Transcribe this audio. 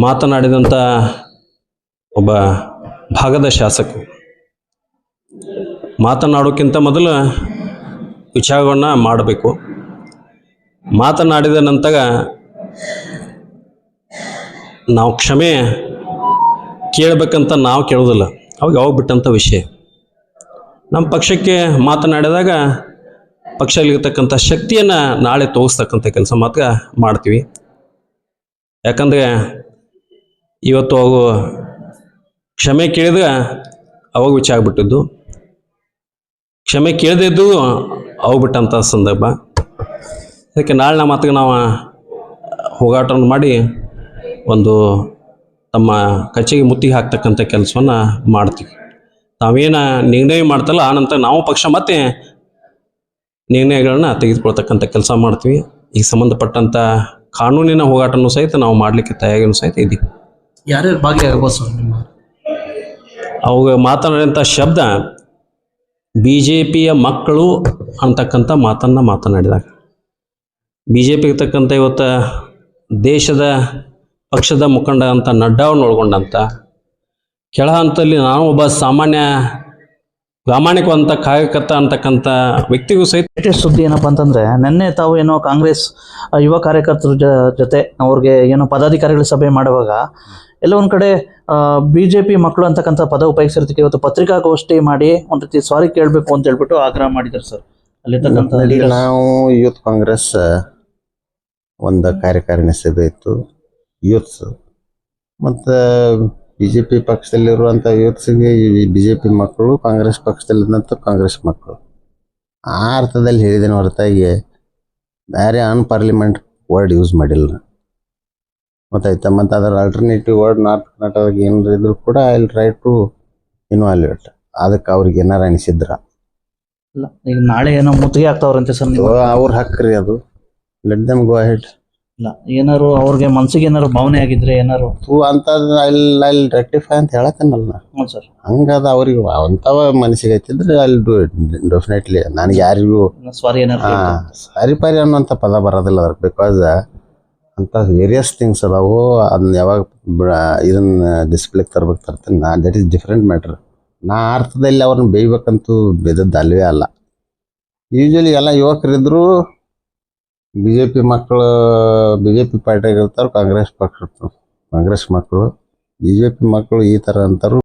ಮಾತನಾಡಿದಂಥ ಒಬ್ಬ ಭಾಗದ ಶಾಸಕ. ಮಾತನಾಡೋಕ್ಕಿಂತ ಮೊದಲು ವಿಚಾರಗಳನ್ನ ಮಾಡಬೇಕು. ಮಾತನಾಡಿದ ನಂತರ ನಾವು ಕ್ಷಮೆ ಕೇಳಬೇಕಂತ ನಾವು ಕೇಳೋದಿಲ್ಲ. ಅವಾಗ ಯಾವಾಗ ಬಿಟ್ಟಂಥ ವಿಷಯ. ನಮ್ಮ ಪಕ್ಷಕ್ಕೆ ಮಾತನಾಡಿದಾಗ ಪಕ್ಷದಲ್ಲಿರ್ತಕ್ಕಂಥ ಶಕ್ತಿಯನ್ನು ನಾಳೆ ತೋರಿಸ್ತಕ್ಕಂಥ ಕೆಲಸ ಮಾತ್ರ ಮಾಡ್ತೀವಿ. ಯಾಕಂದರೆ ಇವತ್ತು ಅವು ಕ್ಷಮೆ ಕೇಳಿದ್ರೆ ಅವಾಗ ವಿಚಾರ ಬಿಟ್ಟಿದ್ದು ಕ್ಷಮೆ ಕೇಳದಿದ್ದು ಅವು ಬಿಟ್ಟಂಥ ಸಂದರ್ಭ. ಅದಕ್ಕೆ ನಾಳೆ ನಮ್ಮ ನಾವು ಹೋಗಾಟವನ್ನು ಮಾಡಿ ಒಂದು ತಮ್ಮ ಕಚೇರಿಗೆ ಮುತ್ತಿಗೆ ಹಾಕ್ತಕ್ಕಂಥ ಕೆಲಸವನ್ನು ಮಾಡ್ತೀವಿ. ತಾವೇನು ನಿರ್ಣಯ ಮಾಡ್ತಲ್ಲ, ಆ ನಂತರ ನಾವು ಪಕ್ಷ ಮತ್ತೆ ನಿರ್ಣಯಗಳನ್ನ ತೆಗೆದುಕೊಳ್ತಕ್ಕಂಥ ಕೆಲಸ ಮಾಡ್ತೀವಿ. ಈಗ ಸಂಬಂಧಪಟ್ಟಂಥ ಕಾನೂನಿನ ಹೋರಾಟನೂ ಸಹಿತ ನಾವು ಮಾಡಲಿಕ್ಕೆ ತಯಾರಿನೂ ಸಹಿತ ಇದ್ದೀವಿ. ಯಾರ್ಯಾರು ಭಾಗಿಯಾಗಬಹುದು ಸರ್ ನಿಮ್ಮ? ಅವಾಗ ಮಾತನಾಡಿದಂಥ ಶಬ್ದ ಬಿ ಜೆ ಪಿಯ ಮಕ್ಕಳು ಅಂತಕ್ಕಂಥ ಮಾತನ್ನು ಮಾತನಾಡಿದಾಗ. ಬಿ ಜೆ ಪಿ ಇರ್ತಕ್ಕಂಥ ಇವತ್ತು ದೇಶದ ಪಕ್ಷದ ಮುಖಂಡ ಅಂತ ನಡ್ಡಾವನ್ನು ಒಳಗೊಂಡಂಥ ಕೆಳ ಹಂತದಲ್ಲಿ ನಾನು ಒಬ್ಬ ಸಾಮಾನ್ಯ ಪ್ರಾಮಾಣಿಕವಂತ ಕಾರ್ಯಕರ್ತ ಅಂತಕ್ಕಂಥ ವ್ಯಕ್ತಿಗೂ ಸಹಿತ ಲೇಟೆಸ್ಟ್ ಸುದ್ದಿ ಏನಪ್ಪಾ ಅಂತಂದ್ರೆ ನಿನ್ನೆ ತಾವು ಏನೋ ಕಾಂಗ್ರೆಸ್ ಯುವ ಕಾರ್ಯಕರ್ತರ ಜ- ಜೊತೆ ಅವ್ರಿಗೆ ಏನೋ ಪದಾಧಿಕಾರಿಗಳ ಸಭೆ ಮಾಡುವಾಗ ಎಲ್ಲ ಒಂದ್ ಕಡೆ ಬಿಜೆಪಿ ಮಕ್ಕಳು ಅಂತಕ್ಕಂಥ ಪದ ಉಪಯೋಗಿಸಿರ್ತಕ್ಕೆ ಇವತ್ತು ಪತ್ರಿಕಾಗೋಷ್ಠಿ ಮಾಡಿ ಒಂದ್ ರೀತಿ ಸಾರಿ ಕೇಳಬೇಕು ಅಂತ ಹೇಳ್ಬಿಟ್ಟು ಆಗ್ರಹ ಮಾಡಿದ್ರು ಸರ್. ಅಲ್ಲಿರ್ತಕ್ಕಂಥ ನಾವು ಯೂತ್ ಕಾಂಗ್ರೆಸ್ ಒಂದು ಕಾರ್ಯಕಾರಿಣಿ ಸಭೆ ಇತ್ತು. ಯೂತ್ಸ್ ಮತ್ತು ಬಿ ಜೆ ಪಿ ಪಕ್ಷದಲ್ಲಿರುವಂಥ ಯೂತ್ಸ್ಗೆ ಬಿ ಜೆ ಪಿ ಮಕ್ಕಳು ಕಾಂಗ್ರೆಸ್ ಪಕ್ಷದಲ್ಲಿದ್ದಂಥ ಕಾಂಗ್ರೆಸ್ ಮಕ್ಕಳು. ಆ ಅರ್ಥದಲ್ಲಿ ಹೇಳಿದ್ದೇನೆ ಹೊರತಾಗಿ ಬೇರೆ ಅನ್ಪಾರ್ಲಿಮೆಂಟ್ ವರ್ಡ್ ಯೂಸ್ ಮಾಡಿಲ್ಲ. ಗೊತ್ತಾಯ್ತಾ? ಮತ್ತು ಅದರ ಆಲ್ಟರ್ನೇಟಿವ್ ವರ್ಡ್ ನಾರ್ತ್ ಕರ್ನಾಟಕದಾಗ ಏನಾರು ಇದ್ರು ಕೂಡ ಐ ಟ್ರೈ ಟು ಇನ್ವಾಲ್ವೇಟ್ ಅದಕ್ಕೆ ಅವ್ರಿಗೆ ಏನಾರು ಅನಿಸಿದ್ರ? ಇಲ್ಲ, ಈಗ ನಾಳೆ ಏನೋ ಮುತ್ತಿಗೆ ಆಗ್ತಾವ್ರಂತೆ ಸರ್ ಅವ್ರ ಹಕ್ಕ್ರಿ ಅದು. ಲೆಟ್ ದಮ್ ಗೋ ಹೆಡ್ ಇಲ್ಲ. ಏನಾರು ಅವ್ರಿಗೆ ಮನ್ಸಿಗೆ ಏನಾರು ಭಾವನೆ ಆಗಿದ್ರೆ ಏನಾರು? ಹೂ ಅಂತ ಅಲ್ಲಿ ರೆಕ್ಟಿಫೈ ಅಂತ ಹೇಳತ್ತೇನಲ್ಲ ನಾ ಹ್ಞೂ ಸರ್. ಹಂಗದ ಅವ್ರಿಗೆ ಅಂಥವ ಮನಸ್ಸಿಗೆ ಐತಿದ್ರೆ ಅಲ್ಲಿ ಡೂ ಡೆಫಿನೆಟ್ಲಿ ನನಗೆ ಯಾರಿಗೂ ಸಾರಿ ಏನಾರು ಸಾರಿ ಪಾರಿ ಅನ್ನೋಂಥ ಪದ ಬರೋದಿಲ್ಲ ಅದ್ರ ಬಿಕಾಸ್ ಅಂತ ವೇರಿಯಸ್ ಥಿಂಗ್ಸ್ ಅದಾವು. ಅದನ್ನ ಯಾವಾಗ ಇದನ್ನ ಡಿಸ್ಪ್ಲೇಗೆ ತರ್ಬೇಕು ತರ್ತೀನಿ. ನಾ ದಟ್ ಈಸ್ ಡಿಫ್ರೆಂಟ್ ಮ್ಯಾಟ್ರ್ ನಾ ಅರ್ಥದಲ್ಲಿ ಅವ್ರನ್ನ ಬೇಯ್ಬೇಕಂತೂ ಬೇದದ್ದು ಅಲ್ವೇ ಅಲ್ಲ. ಯೂಶ್ವಲಿ ಎಲ್ಲ ಯುವಕರಿದ್ರು ಬಿ ಜೆ ಪಿ ಮಕ್ಕಳು ಬಿ ಜೆ ಪಿ ಇರ್ತಾರೆ ಕಾಂಗ್ರೆಸ್ ಪಕ್ಷ ಕಾಂಗ್ರೆಸ್ ಮಕ್ಕಳು ಬಿ ಜೆ ಪಿ ಮಕ್ಕಳು ಈ ಥರ ಅಂತಾರು